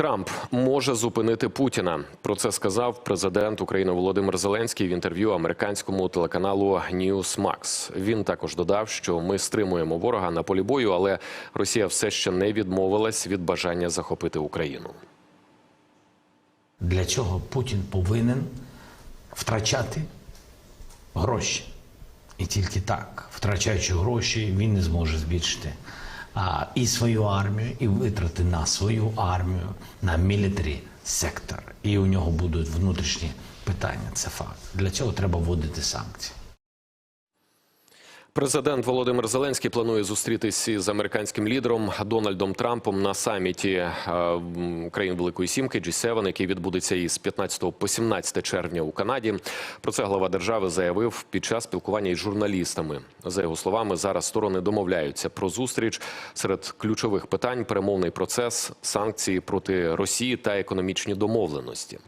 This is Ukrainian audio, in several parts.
Трамп може зупинити Путіна. Про це сказав президент України Володимир Зеленський в інтерв'ю американському телеканалу Newsmax. Він також додав, що ми стримуємо ворога на полі бою, але Росія все ще не відмовилась від бажання захопити Україну. Для цього Путін повинен втрачати гроші. І тільки так, втрачаючи гроші, він не зможе збільшити а, і свою армію, і витрати на свою армію, на мілітарі сектор. І у нього будуть внутрішні питання. Це факт. Для цього треба вводити санкції. Президент Володимир Зеленський планує зустрітися з американським лідером Дональдом Трампом на саміті е, країн Великої Сімки G7, який відбудеться із 15 по 17 червня у Канаді. Про це глава держави заявив під час спілкування із журналістами. За його словами, зараз сторони домовляються про зустріч серед ключових питань: перемовний процес, санкції проти Росії та економічні домовленості.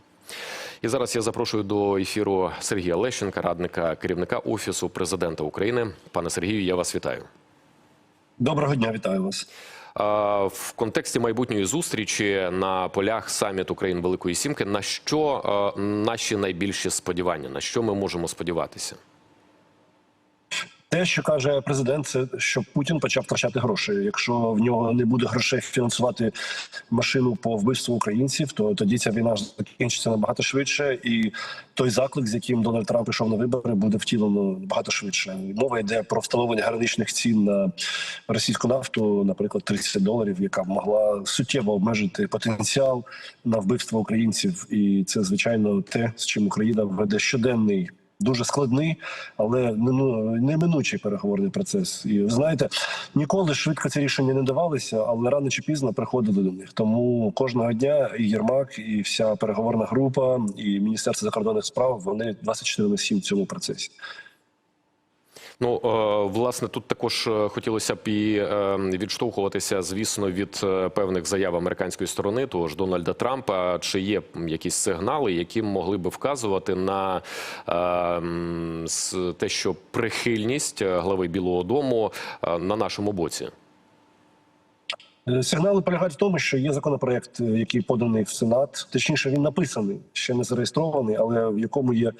І зараз я запрошую до ефіру Сергія Лещенка, радника керівника офісу президента України. Пане Сергію, я вас вітаю. Доброго дня, вітаю вас. В контексті майбутньої зустрічі на полях саміту країн Великої Сімки. На що наші найбільші сподівання? На що ми можемо сподіватися? Те, що каже президент, це щоб Путін почав втрачати гроші. Якщо в нього не буде грошей фінансувати машину по вбивству українців, то тоді ця війна закінчиться набагато швидше, і той заклик, з яким Дональд Трамп пішов на вибори, буде втілено набагато швидше. Мова йде про встановлення граничних цін на російську нафту, наприклад, 30 доларів, яка могла суттєво обмежити потенціал на вбивство українців, і це звичайно те, з чим Україна веде щоденний дуже складний, але ну, неминучий переговорний процес. І знаєте, ніколи швидко ці рішення не давалися, але рано чи пізно приходили до них. Тому кожного дня і Єрмак, і вся переговорна група, і Міністерство закордонних справ вони 24 на 7 в цьому процесі. Ну е, власне, тут також е, хотілося б і е, відштовхуватися, звісно, від певних заяв американської сторони, того ж Дональда Трампа. Чи є якісь сигнали, які могли би вказувати на те, що прихильність глави Білого Дому на нашому боці? Е, Сигнали полягають в тому, що є законопроект, е, який поданий в Сенат. Точніше, він написаний, ще не зареєстрований, але в якому є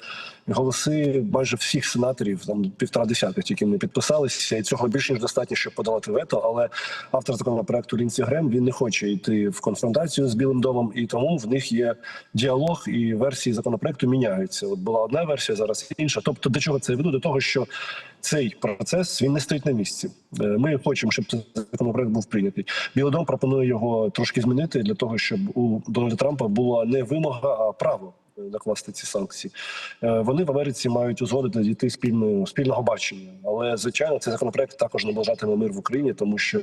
голоси майже всіх сенаторів, там півтора десятих, тільки не підписалися, і цього більше ніж достатньо, щоб подавати вето. Але автор законопроекту Лінсі Грем він не хоче йти в конфронтацію з Білим домом, і тому в них є діалог, і версії законопроекту міняються. От була одна версія, зараз інша. Тобто, до чого це веду? До того, що цей процес він не стоїть на місці. Е, Ми хочемо, щоб цей законопроект був прийнятий. Білий дом пропонує його трошки змінити для того, щоб у Дональда Трампа була не вимога, а право е, накласти ці санкції. Е, Вони в Америці мають узгодити дійти спільного спільного бачення, але звичайно цей законопроект також наближатиме мир в Україні, тому що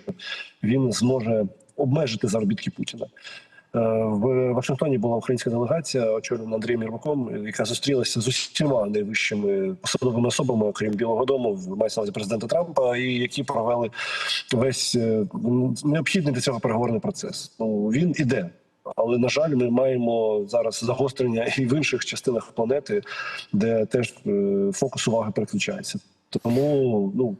він зможе обмежити заробітки Путіна. Е, В Вашингтоні була українська делегація, очолена Андрієм Єрмаком, яка зустрілася з усіма найвищими посадовими особами, окрім Білого Дому, мається на увазі президента Трампа, і які провели весь е, необхідний для цього переговорний процес. Ну він іде. Але на жаль, ми маємо зараз загострення і в інших частинах планети, де теж е, фокус уваги переключається. Тому ну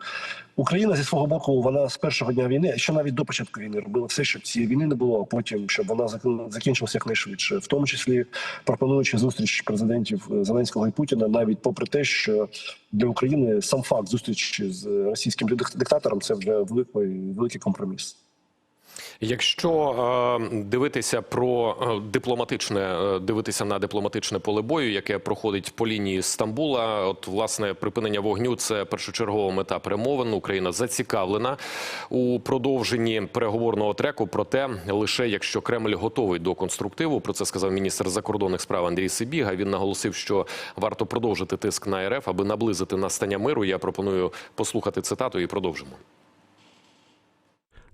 Україна зі свого боку, вона з першого дня війни, ще навіть до початку війни, робила все, щоб цієї війни не було, а потім щоб вона зак- закінчилася якнайшвидше, в тому числі пропонуючи зустріч президентів е, Зеленського і Путіна, навіть попри те, що для України сам факт зустрічі з російським дик- диктатором це вже великий великий компроміс. Якщо е, дивитися про е, дипломатичне, е, дивитися на дипломатичне поле бою, яке проходить по лінії Стамбула, от власне припинення вогню це першочергова мета перемовин. Україна зацікавлена у продовженні переговорного треку. Проте лише якщо Кремль готовий до конструктиву, про це сказав міністр закордонних справ Андрій Сибіга. Він наголосив, що варто продовжити тиск на РФ, аби наблизити настання миру. Я пропоную послухати цитату і продовжимо.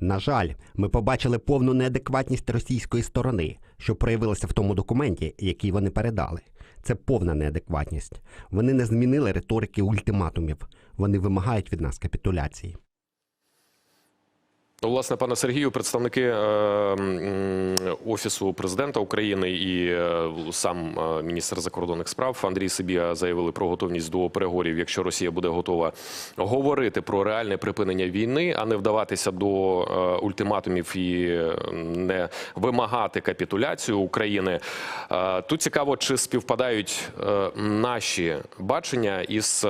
На жаль, ми побачили повну неадекватність російської сторони, що проявилася в тому документі, який вони передали. Це повна неадекватність. Вони не змінили риторики ультиматумів. Вони вимагають від нас капітуляції. Ну, власне, пане Сергію, представники е, офісу президента України і е, сам е, міністр закордонних справ Андрій Сибіга заявили про готовність до переговорів, якщо Росія буде готова говорити про реальне припинення війни, а не вдаватися до ультиматумів і не вимагати капітуляцію України. Тут цікаво, чи співпадають наші бачення із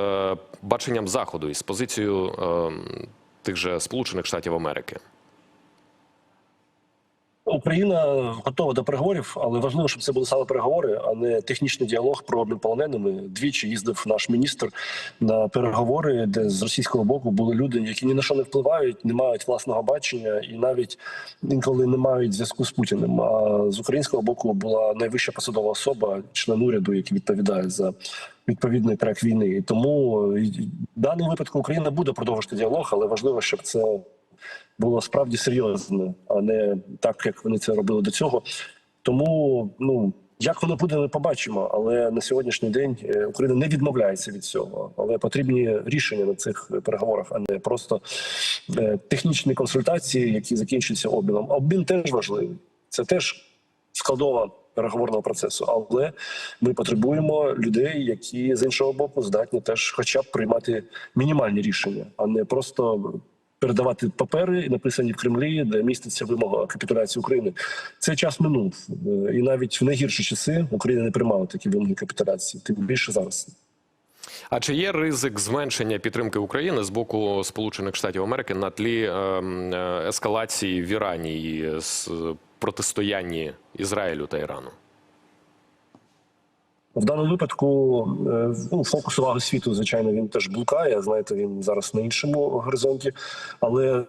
баченням заходу із позицією. Тих же Сполучених Штатів Америки. Україна готова до переговорів, але важливо, щоб це були саме переговори, а не технічний діалог про обмін полоненими. Двічі їздив наш міністр на переговори, де з російського боку були люди, які ні на що не впливають, не мають власного бачення і навіть інколи не мають зв'язку з Путіним. А з українського боку була найвища посадова особа, член уряду, який відповідає за відповідний трек війни. Тому в даному випадку Україна буде продовжувати діалог, але важливо, щоб це було справді серйозне, а не так, як вони це робили до цього. Тому, ну як воно буде, ми побачимо. Але на сьогоднішній день е, Україна не відмовляється від цього. Але потрібні рішення на цих переговорах, а не просто е, технічні консультації, які закінчуються обміном. Обмін теж важливий. Це теж складова переговорного процесу. Але ми потребуємо людей, які з іншого боку здатні теж, хоча б приймати мінімальні рішення, а не просто передавати папери, написані в Кремлі, де міститься вимога капітуляції України. Цей час минув, Е, і навіть в найгірші часи Україна не приймала такі вимоги капітуляції. Тим більше зараз. А чи є ризик зменшення підтримки України з боку Сполучених Штатів Америки на тлі ем, е, ескалації в Ірані і з протистоянні Ізраїлю та Ірану? В даному випадку е, ну, фокус уваги світу, звичайно, він теж блукає. Знаєте, він зараз на іншому горизонті, але